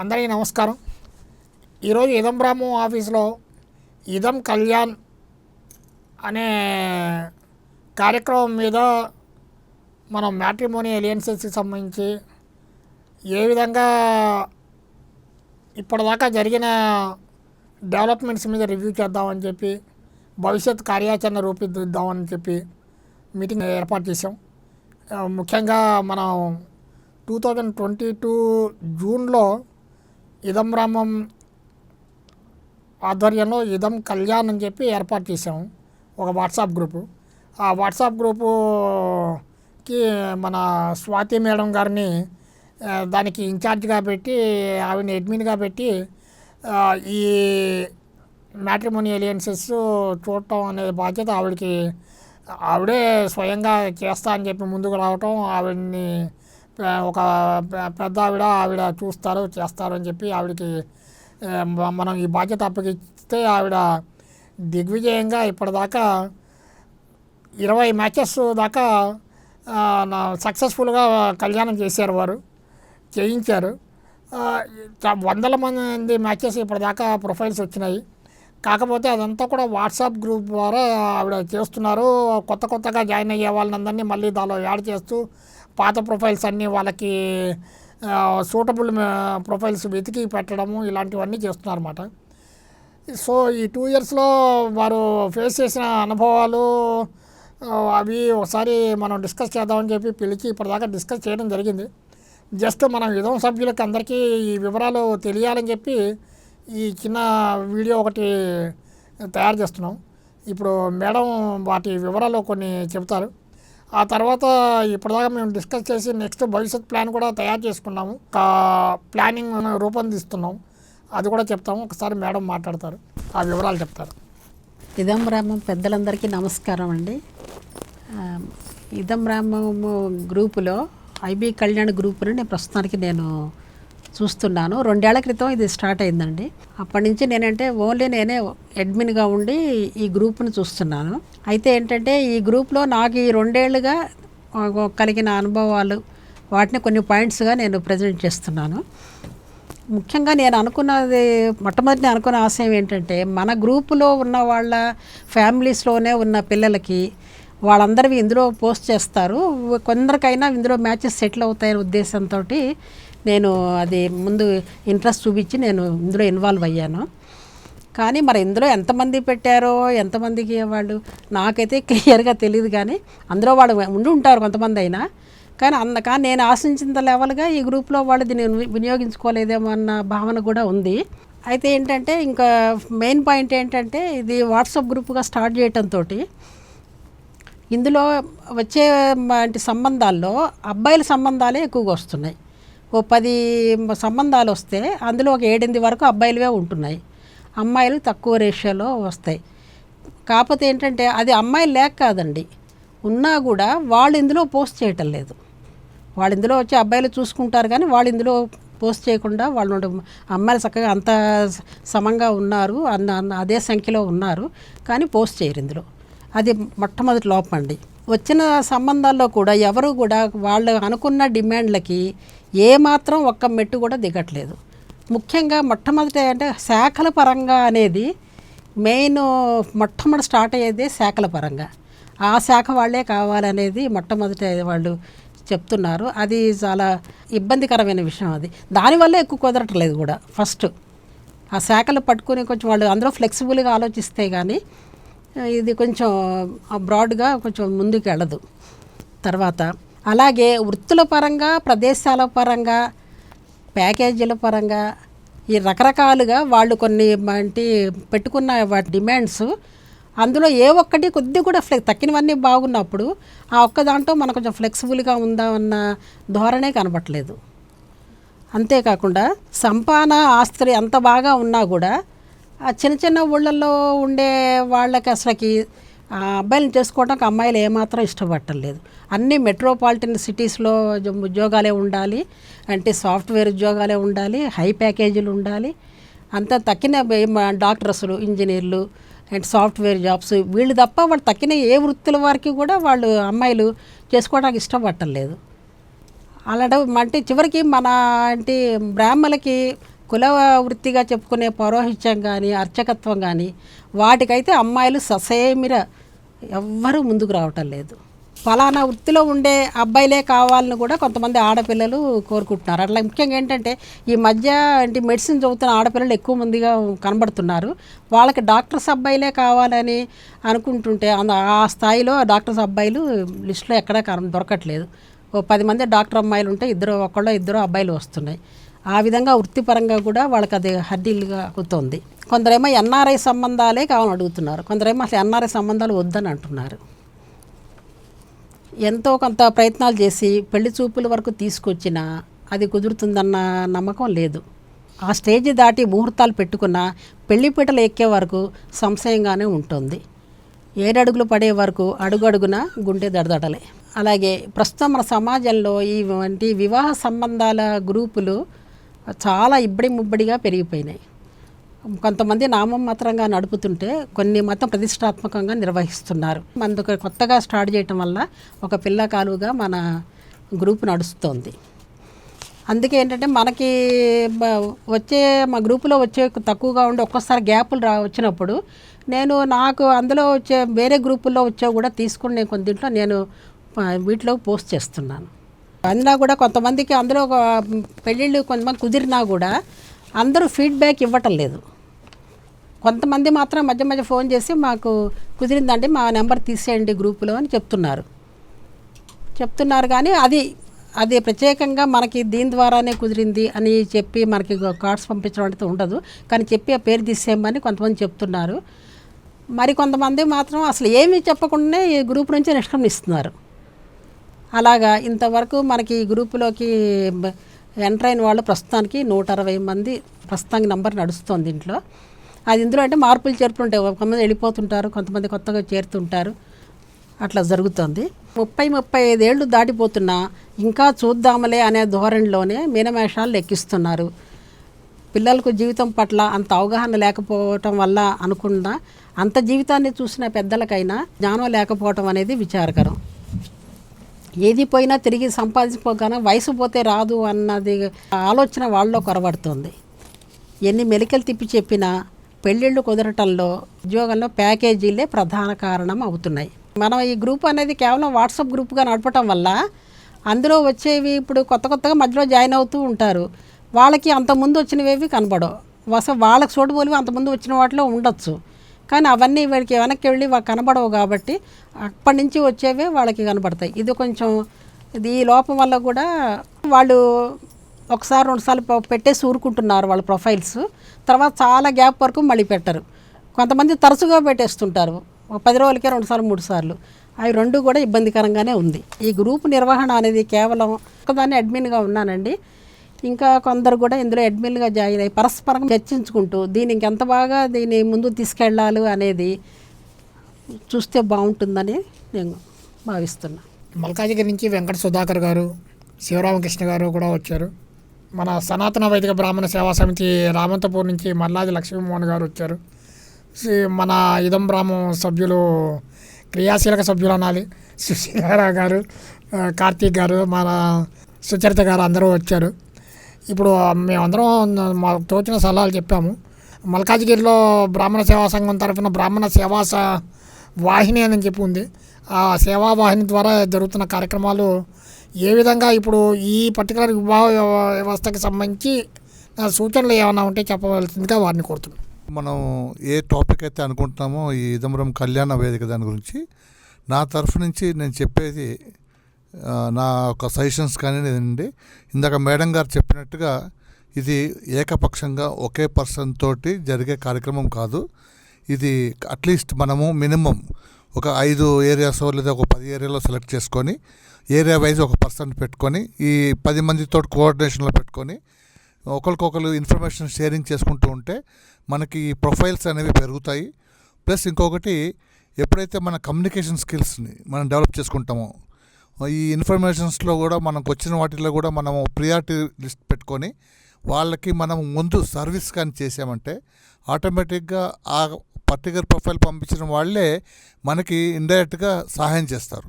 అందరికీ నమస్కారం. ఈరోజు ఇదం ఆఫీస్లో ఇదం కళ్యాణ్ అనే కార్యక్రమం మీద మనం మ్యాట్రిమోని ఎలియన్సెస్కి సంబంధించి ఏ విధంగా ఇప్పటిదాకా జరిగిన డెవలప్మెంట్స్ మీద రివ్యూ చేద్దామని చెప్పి భవిష్యత్ కార్యాచరణ రూపిద్దామని చెప్పి మీటింగ్ ఏర్పాటు చేసాం ముఖ్యంగా మనం టూ థౌజండ్ ట్వంటీ టూ జూన్లో ఇదం రామం ఆధ్వర్యంలో ఇదం కళ్యాణ్ అని చెప్పి ఏర్పాటు చేసాము ఒక వాట్సాప్ గ్రూపు. ఆ వాట్సాప్ గ్రూపుకి మన స్వాతి మేడం గారిని దానికి ఇన్ఛార్జ్గా పెట్టి ఆవిని అడ్మిన్గా పెట్టి ఈ మ్యాట్రిమోనీ ఎలియన్సెస్ చూడటం అనే బాధ్యత ఆవిడకి ఆవిడే స్వయంగా చేస్తా అని చెప్పి ముందుకు రావటం ఆవిడని ఒక పెద్ద ఆవిడ ఆవిడ చూస్తారు చేస్తారు అని చెప్పి ఆవిడకి మనం ఈ బాధ్యత అప్పగిస్తే ఆవిడ దిగ్విజయంగా ఇప్పటిదాకా ఇరవై మ్యాచెస్ దాకా నా- సక్సెస్ఫుల్గా కళ్యాణం చేశారు వారు చేయించారు. వందల మంది మ్యాచెస్ ఇప్పటిదాకా ప్రొఫైల్స్ వచ్చినాయి. కాకపోతే అదంతా కూడా వాట్సాప్ గ్రూప్ ద్వారా ఆవిడ చేస్తున్నారు. కొత్త కొత్తగా జాయిన్ అయ్యే వాళ్ళందరినీ మళ్ళీ దానిలో యాడ్ చేస్తూ పాత ప్రొఫైల్స్ అన్నీ వాళ్ళకి సూటబుల్ ప్రొఫైల్స్ వెతికి పెట్టడము ఇలాంటివన్నీ చేస్తున్నారన్నమాట. సో ఈ టూ ఇయర్స్లో వారు ఫేస్ చేసిన అనుభవాలు అవి ఒకసారి మనం డిస్కస్ చేద్దామని చెప్పి పిలిచి ఇప్పటిదాకా డిస్కస్ చేయడం జరిగింది. జస్ట్ మనం విధం సభ్యులకి అందరికీ ఈ వివరాలు తెలియాలని చెప్పి ఈ చిన్న వీడియో ఒకటి తయారు చేస్తున్నాం. ఇప్పుడు మేడం వాటి వివరాలు కొన్ని చెప్తారు ఆ తర్వాత ఇప్పటిదాకా మేము డిస్కస్ చేసి నెక్స్ట్ భవిష్యత్ ప్లాన్ కూడా తయారు చేసుకున్నాము. ప్లానింగ్ రూపొందిస్తున్నాం. అది కూడా చెప్తాము. ఒకసారి మేడం మాట్లాడతారు. ఆ వివరాలు చెప్తారు. ఇదంబ్రాహ్మం పెద్దలందరికీ నమస్కారం అండి. ఆ, గ్రూపులో ఐబీ కళ్యాణ్ గ్రూపులో నేను ప్రస్తుతానికి నేను చూస్తున్నాను. రెండేళ్ళ క్రితం ఇది స్టార్ట్ అయిందండి. అప్పటి నుంచి నేనంటే ఓన్లీ నేనే అడ్మిన్గా ఉండి ఈ గ్రూప్ను చూస్తున్నాను. అయితే ఏంటంటే ఈ గ్రూప్లో నాకు ఈ రెండేళ్ళుగా కలిగిన అనుభవాలు వాటిని కొన్ని పాయింట్స్గా నేను ప్రజెంట్ చేస్తున్నాను. ముఖ్యంగా నేను అనుకున్నది మొట్టమొదటి నేను అనుకున్న ఆశయం ఏంటంటే మన గ్రూపులో ఉన్న వాళ్ళ ఫ్యామిలీస్లోనే ఉన్న పిల్లలకి వాళ్ళందరివి ఇందులో పోస్ట్ చేస్తారు. కొందరికైనా ఇందులో మ్యాచెస్ సెటిల్ అవుతాయనే ఉద్దేశంతో నేను అది ముందు ఇంట్రెస్ట్ చూపించి నేను ఇందులో ఇన్వాల్వ్ అయ్యాను. కానీ మరి ఇందులో ఎంతమంది పెట్టారో ఎంతమందికి వాళ్ళు? నాకైతే క్లియర్గా తెలియదు కానీ అందులో వాళ్ళు ఉండి ఉంటారు కొంతమంది అయినా కానీ అంద కానీ నేను ఆశించినంత లెవెల్గా ఈ గ్రూప్లో వాళ్ళు దీన్ని వి- వినియోగించుకోలేదేమో అన్న భావన కూడా ఉంది. అయితే ఏంటంటే ఇంకా మెయిన్ పాయింట్ ఏంటంటే ఇది వాట్సాప్ గ్రూప్గా స్టార్ట్ చేయటంతో ఇందులో వచ్చే వంటి సంబంధాల్లో అబ్బాయిల సంబంధాలే ఎక్కువగా వస్తున్నాయి. ఓ పది సంబంధాలు వస్తే అందులో ఒక ఏడెనిమిది వరకు అబ్బాయిలవే ఉంటున్నాయి. అమ్మాయిలు తక్కువ రేషియోలో వస్తాయి. కాకపోతే ఏంటంటే అది అమ్మాయిలు లేక కాదండి. ఉన్నా కూడా వాళ్ళు ఇందులో పోస్ట్ చేయటం లేదు. వాళ్ళు ఇందులో వచ్చి అబ్బాయిలు చూసుకుంటారు కానీ వాళ్ళు ఇందులో పోస్ట్ చేయకుండా వాళ్ళు అమ్మాయిలు చక్కగా అంత సమంగా ఉన్నారు అన్న అన్న అదే సంఖ్యలో ఉన్నారు కానీ పోస్ట్ చేయరు ఇందులో. అది మొట్టమొదటి లోపం అండి. వచ్చిన సంబంధాల్లో కూడా ఎవరు కూడా వాళ్ళు అనుకున్న డిమాండ్లకి ఏమాత్రం ఒక్క మెట్టు కూడా దిగట్లేదు. ముఖ్యంగా మొట్టమొదటి అంటే శాఖల పరంగా అనేది మెయిన్ మొట్టమొదటి స్టార్ట్ అయ్యేది శాఖల పరంగా. ఆ శాఖ వాళ్ళే కావాలనేది మొట్టమొదటి వాళ్ళు చెప్తున్నారు. అది చాలా ఇబ్బందికరమైన విషయం అది. దానివల్ల ఎక్కువ కుదరట్లేదు కూడా ఫస్ట్. ఆ శాఖలు పట్టుకొని కొంచెం వాళ్ళు అందరూ ఫ్లెక్సిబుల్గా ఆలోచిస్తే కానీ ఇది కొంచెం బ్రాడ్గా కొంచెం ముందుకు వెళ్ళదు తర్వాత. అలాగే వృత్తుల పరంగా ప్రదేశాల పరంగా ప్యాకేజీల పరంగా ఈ రకరకాలుగా వాళ్ళు కొన్ని వంటి పెట్టుకున్న వాటి డిమాండ్స్ అందులో ఏ ఒక్కటి కొద్ది కూడా ఫ్లెక్ తక్కినవన్నీ బాగున్నప్పుడు ఆ ఒక్క దాంట్లో మనం కొంచెం ఫ్లెక్సిబుల్గా ఉందామన్న ధోరణే కనబట్టలేదు అంతేకాకుండా సంపాన ఆస్తి ఎంత బాగా ఉన్నా కూడా చిన్న చిన్న ఊళ్ళల్లో ఉండే వాళ్ళకి అసలుకి అబ్బాయిలు అబ్బాయిలను చేసుకోవడానికి అమ్మాయిలు ఏమాత్రం ఇష్టపడలేదు అన్ని మెట్రోపాలిటన్ సిటీస్లో ఉద్యోగాలే ఉండాలి అంటే సాఫ్ట్వేర్ ఉద్యోగాలే ఉండాలి హై ప్యాకేజీలు ఉండాలి అంత తక్కిన డాక్టర్స్లు ఇంజనీర్లు అండ్ సాఫ్ట్వేర్ జాబ్స్ వీళ్ళు తప్ప వాళ్ళు తక్కిన ఏ వృత్తుల వారికి కూడా వాళ్ళు అమ్మాయిలు చేసుకోవడానికి ఇష్టపడలేదు అలాంటి అంటే చివరికి మన అంటే బ్రాహ్మలకి కుల వృత్తిగా చెప్పుకునే పౌరోహిత్యం కానీ అర్చకత్వం కానీ వాటికైతే అమ్మాయిలు ససేమిర ఎవ్వరూ ముందుకు రావటం లేదు. ఫలానా వృత్తిలో ఉండే అబ్బాయిలే కావాలని కూడా కొంతమంది ఆడపిల్లలు కోరుకుంటున్నారు. అట్లా ముఖ్యంగా ఏంటంటే ఈ మధ్య అంటే మెడిసిన్ చదువుతున్న ఆడపిల్లలు ఎక్కువ మందిగా కనబడుతున్నారు. వాళ్ళకి డాక్టర్స్ అబ్బాయిలే కావాలని అనుకుంటుంటే అంద- ఆ స్థాయిలో డాక్టర్స్ అబ్బాయిలు లిస్టులో ఎక్కడా కన దొరకట్లేదు. ఓ పది మంది డాక్టర్ అమ్మాయిలు ఉంటే ఇద్దరు ఒకళ్ళు ఇద్దరు అబ్బాయిలు వస్తున్నాయి. ఆ విధంగా వృత్తిపరంగా కూడా వాళ్ళకి అది హడ్డీలుగా అవుతుంది కొందరేమో ఎన్ఆర్ఐ సంబంధాలే కావాలని అడుగుతున్నారు. కొందరేమో అసలు ఎన్ఆర్ఐ సంబంధాలు వద్దని అంటున్నారు. ఎంతో కొంత ప్రయత్నాలు చేసి పెళ్ళి చూపుల వరకు తీసుకొచ్చినా అది కుదురుతుందన్న నమ్మకం లేదు. ఆ స్టేజ్ దాటి ముహూర్తాలు పెట్టుకున్న పెళ్ళి పీటలు ఎక్కే వరకు సంశయంగానే ఉంటుంది. ఏడడుగులు పడే వరకు అడుగడుగున గుండె దడదడలే. అలాగే ప్రస్తుతం మన సమాజంలో ఈ వంటి వివాహ సంబంధాల గ్రూపులు చాలా ఇబ్బడి ముబ్బడిగా పెరిగిపోయినాయి. కొంతమంది నామం మాత్రంగా నడుపుతుంటే కొన్ని మతం ప్రతిష్టాత్మకంగా నిర్వహిస్తున్నారు. మనకు కొత్తగా స్టార్ట్ చేయటం వల్ల ఒక పిల్ల కాలువగా మన గ్రూప్ నడుస్తుంది. అందుకే ఏంటంటే మనకి వచ్చే మా గ్రూపులో వచ్చే తక్కువగా ఉండి ఒక్కోసారి గ్యాపులు రా వచ్చినప్పుడు నేను నాకు అందులో వచ్చే వేరే గ్రూపుల్లో వచ్చే కూడా తీసుకుని నేను కొన్ని దీంట్లో నేను వీటిలో పోస్ట్ చేస్తున్నాను. అందులో కూడా కొంతమందికి అందులో ఒక పెళ్ళిళ్ళు కొంతమంది కుదిరినా కూడా అందరూ ఫీడ్బ్యాక్ ఇవ్వటం లేదు. కొంతమంది మాత్రం మధ్య మధ్య ఫోన్ చేసి మాకు కుదిరిందండి మా నెంబర్ తీసేయండి గ్రూపులో అని చెప్తున్నారు. చెప్తున్నారు కానీ అది అది ప్రత్యేకంగా మనకి దీని ద్వారానే కుదిరింది అని చెప్పి మనకి కార్డ్స్ పంపించడం అంటే ఉండదు. కానీ చెప్పి ఆ పేరు తీసేయమని కొంతమంది చెప్తున్నారు. మరి కొంతమంది మాత్రం అసలు ఏమీ చెప్పకుండానే ఈ గ్రూప్ నుంచి నిష్క్రమిస్తున్నారు అలాగా ఇంతవరకు మనకి ఈ గ్రూపులోకి ఎంటర్ అయిన వాళ్ళు ప్రస్తుతానికి నూట అరవై మంది ప్రస్తుతానికి నంబర్ నడుస్తుంది దీంట్లో అది ఇందులో అంటే మార్పులు చేర్పులు ఉంటాయి కొంతమంది వెళ్ళిపోతుంటారు కొంతమంది కొత్తగా చేరుతుంటారు. అట్లా జరుగుతుంది. ముప్పై ముప్పై ఐదేళ్ళు దాటిపోతున్నా ఇంకా చూద్దామలే అనే ధోరణిలోనే మీనమేషాలు లెక్కిస్తున్నారు. పిల్లలకు జీవితం పట్ల అంత అవగాహన లేకపోవటం వల్ల అనుకున్నా అంత జీవితాన్ని చూసిన పెద్దలకైనా జ్ఞానం లేకపోవటం అనేది విచారకరం. ఏది పోయినా తిరిగి సంపాదించుకోగానే వయసు పోతే రాదు అన్నది ఆలోచన వాళ్ళలో కొరబడుతుంది. ఎన్ని మెలికలు తిప్పి చెప్పినా పెళ్ళిళ్ళు కుదరటంలో ఉద్యోగంలో ప్యాకేజీలే ప్రధాన కారణం అవుతున్నాయి. మనం ఈ గ్రూప్ అనేది కేవలం వాట్సాప్ గ్రూప్గా నడపటం వల్ల అందులో వచ్చేవి ఇప్పుడు కొత్త కొత్తగా మధ్యలో జాయిన్ అవుతూ ఉంటారు. వాళ్ళకి అంతకుముందు వచ్చినవేవి కనబడవు. అసలు వాళ్ళకి చూడబోలివి అంతకుముందు వచ్చిన వాటిలో ఉండొచ్చు. కానీ అవన్నీ వీళ్ళకి వెనక్కి వెళ్ళి కనబడవు కాబట్టి అప్పటి నుంచి వచ్చేవే వాళ్ళకి కనబడతాయి. ఇది కొంచెం ఇది ఈ లోపం వల్ల కూడా వాళ్ళు ఒకసారి రెండుసార్లు పెట్టేసి ఊరుకుంటున్నారు వాళ్ళ ప్రొఫైల్స్. తర్వాత చాలా గ్యాప్ వరకు మళ్ళీ పెట్టరు. కొంతమంది తరచుగా పెట్టేస్తుంటారు. పది రోజులకే రెండుసార్లు మూడు సార్లు. అవి రెండు కూడా ఇబ్బందికరంగానే ఉంది. ఈ గ్రూప్ నిర్వహణ అనేది కేవలం ఒకదాన్ని అడ్మిన్గా ఉన్నానండి. ఇంకా కొందరు కూడా ఇందులో అడ్మిన్గా జాయిన్ అయ్యి పరస్పరం చర్చించుకుంటూ దీనికి ఇంకెంత బాగా దీన్ని ముందు తీసుకెళ్ళాలి అనేది చూస్తే బాగుంటుందని నేను భావిస్తున్నాను మల్కాజిగిరి నుంచి వెంకట సుధాకర్ గారు శివరామకృష్ణ గారు కూడా వచ్చారు. మన సనాతన వైదిక బ్రాహ్మణ సేవా సమితి రామంతపూర్ నుంచి మల్లాది లక్ష్మీమోహన్ గారు వచ్చారు. శ్రీ- మన ఇదం బ్రాహ్మం సభ్యులు క్రియాశీలక సభ్యులు అనాలి సుశీలారావు గారు కార్తీక్ గారు మన సుచరిత గారు అందరూ వచ్చారు. ఇప్పుడు మేమందరం మాకు తోచిన సలహాలు చెప్పాము. మల్కాజ్గిరిలో బ్రాహ్మణ సేవా సంఘం తరఫున బ్రాహ్మణ సేవా వాహిని అని చెప్పి ఉంది. ఆ సేవా వాహిని ద్వారా జరుగుతున్న కార్యక్రమాలు ఏ విధంగా ఇప్పుడు ఈ పర్టికులర్ వివాహ వ్యవస్థకి సంబంధించి సూచనలు ఏమైనా ఉంటే చెప్పవలసిందిగా వారిని కోరుతున్నాను మనం ఏ టాపిక్ అయితే అనుకుంటున్నామో ఈ ఇదంబరం కళ్యాణ వేదిక దాని గురించి నా తరఫు నుంచి నేను చెప్పేది నా ఒక సజెషన్స్ కానీ లేదండి ఇందాక మేడం గారు చెప్పినట్టుగా ఇది ఏకపక్షంగా ఒకే పర్సన్ తోటి జరిగే కార్యక్రమం కాదు. ఇది అట్లీస్ట్ మనము మినిమం ఒక ఐదు ఏరియాస్ లేదా ఒక పది ఏరియాలో సెలెక్ట్ చేసుకొని ఏరియా వైజ్ ఒక పర్సన్ పెట్టుకొని ఈ పది మందితో కోఆర్డినేషన్లో పెట్టుకొని ఒకరికొకరు ఇన్ఫర్మేషన్ షేరింగ్ చేసుకుంటూ ఉంటే మనకి ఈ ప్రొఫైల్స్ అనేవి పెరుగుతాయి. ప్లస్ ఇంకొకటి ఎప్పుడైతే మన కమ్యూనికేషన్ స్కిల్స్ని మనం డెవలప్ చేసుకుంటామో ఈ ఇన్ఫర్మేషన్స్లో కూడా మనకు వచ్చిన వాటిలో కూడా మనము ప్రియారిటీ లిస్ట్ పెట్టుకొని వాళ్ళకి మనం ముందు సర్వీస్ కానీ చేసామంటే ఆటోమేటిక్గా ఆ పర్టికులర్ ప్రొఫైల్ పంపించిన వాళ్ళే మనకి ఇండైరెక్ట్గా సహాయం చేస్తారు.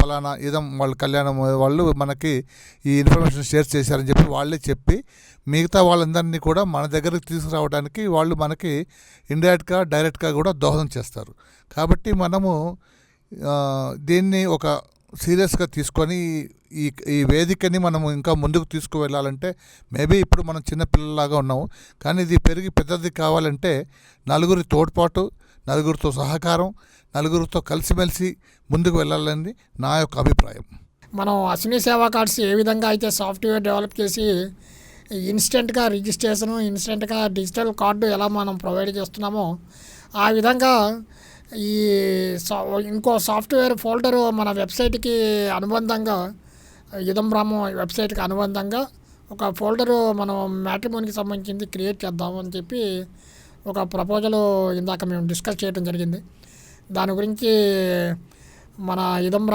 ఫలానా ఇదం వాళ్ళ కళ్యాణం వాళ్ళు మనకి ఈ ఇన్ఫర్మేషన్ షేర్ చేశారని చెప్పి వాళ్ళే చెప్పి మిగతా వాళ్ళందరినీ కూడా మన దగ్గరకు తీసుకురావడానికి వాళ్ళు మనకి ఇండైరెక్ట్గా డైరెక్ట్గా కూడా దోహదం చేస్తారు. కాబట్టి మనము దీన్ని ఒక సీరియస్గా తీసుకొని ఈ ఈ వేదికని మనము ఇంకా ముందుకు తీసుకువెళ్ళాలంటే మేబీ ఇప్పుడు మనం చిన్నపిల్లలాగా ఉన్నాము. కానీ ఇది పెరిగి పెద్దది కావాలంటే నలుగురి తోడ్పాటు నలుగురితో సహకారం నలుగురితో కలిసిమెలిసి ముందుకు వెళ్ళాలని నా యొక్క అభిప్రాయం. మనం అశ్విని సేవా కార్డ్స్ ఏ విధంగా అయితే సాఫ్ట్వేర్ డెవలప్ చేసి ఇన్స్టెంట్గా రిజిస్ట్రేషన్ ఇన్స్టెంట్గా డిజిటల్ కార్డు ఎలా మనం ప్రొవైడ్ చేస్తున్నామో ఆ విధంగా ఈ సా- ఇంకో సాఫ్ట్వేర్ ఫోల్డరు మన వెబ్సైట్కి అనుబంధంగా ఇదం వెబ్సైట్కి అనుబంధంగా ఒక ఫోల్డరు మనం మ్యాట్రిమోనికి సంబంధించింది క్రియేట్ చేద్దామని చెప్పి ఒక ప్రపోజల్ ఇందాక మేము డిస్కస్ చేయడం జరిగింది. దాని గురించి మన ఇదం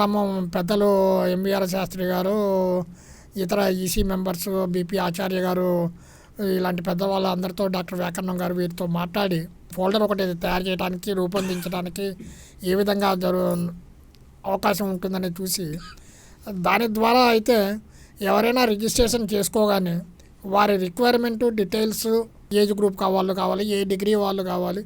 పెద్దలు ఎంబీఆర్ శాస్త్రి గారు ఇతర ఈసీ మెంబర్స్ బీపీ ఆచార్య గారు ఇలాంటి పెద్దవాళ్ళందరితో డాక్టర్ వ్యాకరణం గారు వీరితో మాట్లాడి ఫోల్డర్ ఒకటి తయారు చేయడానికి రూపొందించడానికి ఏ విధంగా జరు అవకాశం ఉంటుందని చూసి దాని ద్వారా అయితే ఎవరైనా రిజిస్ట్రేషన్ చేసుకోగానే వారి రిక్వైర్మెంట్ డీటెయిల్స్ ఏజ్ గ్రూప్ వాళ్ళు కావాలి ఏ డిగ్రీ వాళ్ళు కావాలి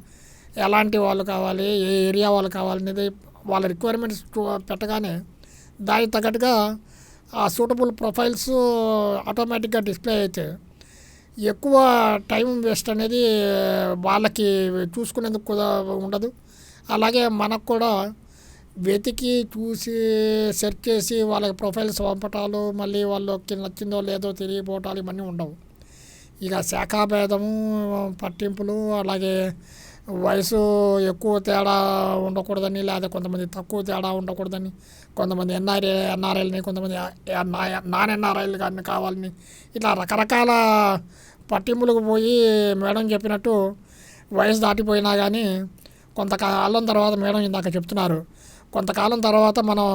ఎలాంటి వాళ్ళు కావాలి ఏ ఏరియా వాళ్ళు కావాలి అనేది వాళ్ళ రిక్వైర్మెంట్స్ పెట్టగానే దానికి తగ్గట్టుగా ఆ సూటబుల్ ప్రొఫైల్స్ ఆటోమేటిక్గా డిస్ప్లే అయితే ఎక్కువ టైం వేస్ట్ అనేది వాళ్ళకి చూసుకునేందుకు కూడా ఉండదు. అలాగే మనకు కూడా వెతికి చూసి సెర్చ్ చేసి వాళ్ళకి ప్రొఫైల్స్ పంపటాలు మళ్ళీ వాళ్ళకి నచ్చిందో లేదో తెలియపోవటాలు ఇవన్నీ ఉండవు. ఇక శాఖాభేదము పట్టింపులు అలాగే వయసు ఎక్కువ తేడా ఉండకూడదని లేదా కొంతమంది తక్కువ తేడా ఉండకూడదని కొంతమంది ఎన్ఆర్ఏ ఎన్ఆర్ఐలని కొంతమంది నాన్ ఎన్ఆర్ఐలు కానీ కావాలని ఇట్లా రకరకాల పట్టింపులకు పోయి మేడం చెప్పినట్టు వయసు దాటిపోయినా కానీ కొంతకాలం తర్వాత మేడం ఇందాక చెప్తున్నారు. కొంతకాలం తర్వాత మనం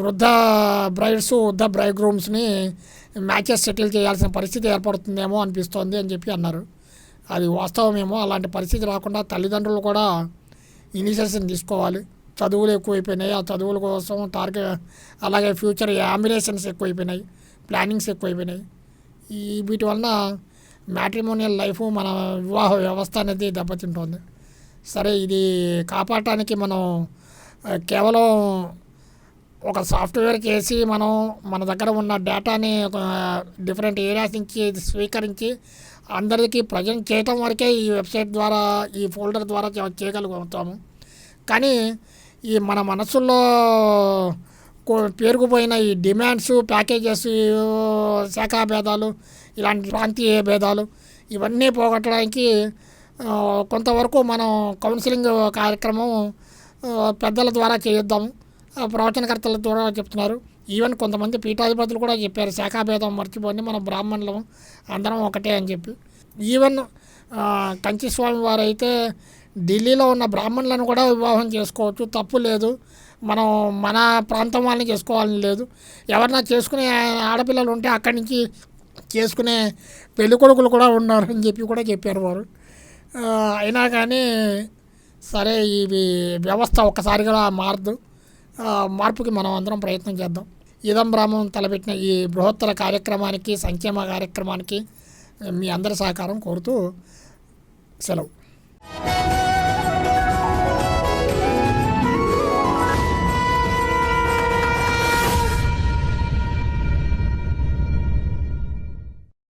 వృద్ధ బ్రైడ్స్ వృద్ధ బ్రైడ్ గ్రూమ్స్ని మ్యాచెస్ సెటిల్ చేయాల్సిన పరిస్థితి ఏర్పడుతుందేమో అనిపిస్తోంది అని చెప్పి అన్నారు. అది వాస్తవమేమో అలాంటి పరిస్థితి రాకుండా తల్లిదండ్రులు కూడా ఇనిషియేషన్ తీసుకోవాలి. చదువులు ఎక్కువైపోయినాయి. ఆ చదువుల కోసం టార్గెట్ అలాగే ఫ్యూచర్ అంబినేషన్స్ ఎక్కువైపోయినాయి. ప్లానింగ్స్ ఎక్కువైపోయినాయి. ఈ వీటి వలన మ్యాట్రిమోనియల్ లైఫ్ మన వివాహ వ్యవస్థ అనేది దెబ్బతింటుంది. సరే ఇది కాపాడటానికి మనం కేవలం ఒక సాఫ్ట్వేర్ చేసి మనం మన దగ్గర ఉన్న డేటాని ఒక డిఫరెంట్ ఏరియాస్ నుంచి స్వీకరించి అందరికీ ప్రజెంట్ చేయటం వరకే ఈ వెబ్సైట్ ద్వారా ఈ ఫోల్డర్ ద్వారా చేయగలుగుతాము. కానీ ఈ మన మనసుల్లో పేరుకుపోయిన ఈ డిమాండ్స్ ప్యాకేజెస్ శాఖా భేదాలు ఇలాంటి ప్రాంతీయ భేదాలు ఇవన్నీ పోగొట్టడానికి కొంతవరకు మనం కౌన్సిలింగ్ కార్యక్రమం పెద్దల ద్వారా చేయిద్దాము ఆ, ప్రవచనకర్తల ద్వారా చెప్తున్నారు. ఈవెన్ కొంతమంది పీఠాధిపతులు కూడా చెప్పారు శాఖాభేదం మర్చిపోండి మనం బ్రాహ్మణులం అందరం ఒకటే అని చెప్పి. ఈవెన్ కంచి స్వామి వారైతే ఢిల్లీలో ఉన్న బ్రాహ్మణులను కూడా వివాహం చేసుకోవచ్చు తప్పు లేదు. మనం మన ప్రాంతం వాళ్ళని చేసుకోవాలని లేదు. ఎవరన్నా చేసుకునే ఆడపిల్లలు ఉంటే అక్కడి నుంచి చేసుకునే పెళ్ళి కొడుకులు కూడా ఉన్నారు అని చెప్పి కూడా చెప్పారు వారు. అయినా కానీ సరే ఇవి వ్యవస్థ ఒక్కసారిగా మారదు. మార్పుకి మనం అందరం ప్రయత్నం చేద్దాం. ఇదం తలపెట్టిన ఈ బృహత్తర కార్యక్రమానికి సంక్షేమ కార్యక్రమానికి మీ అందరి సహకారం కోరుతూ సెలవు.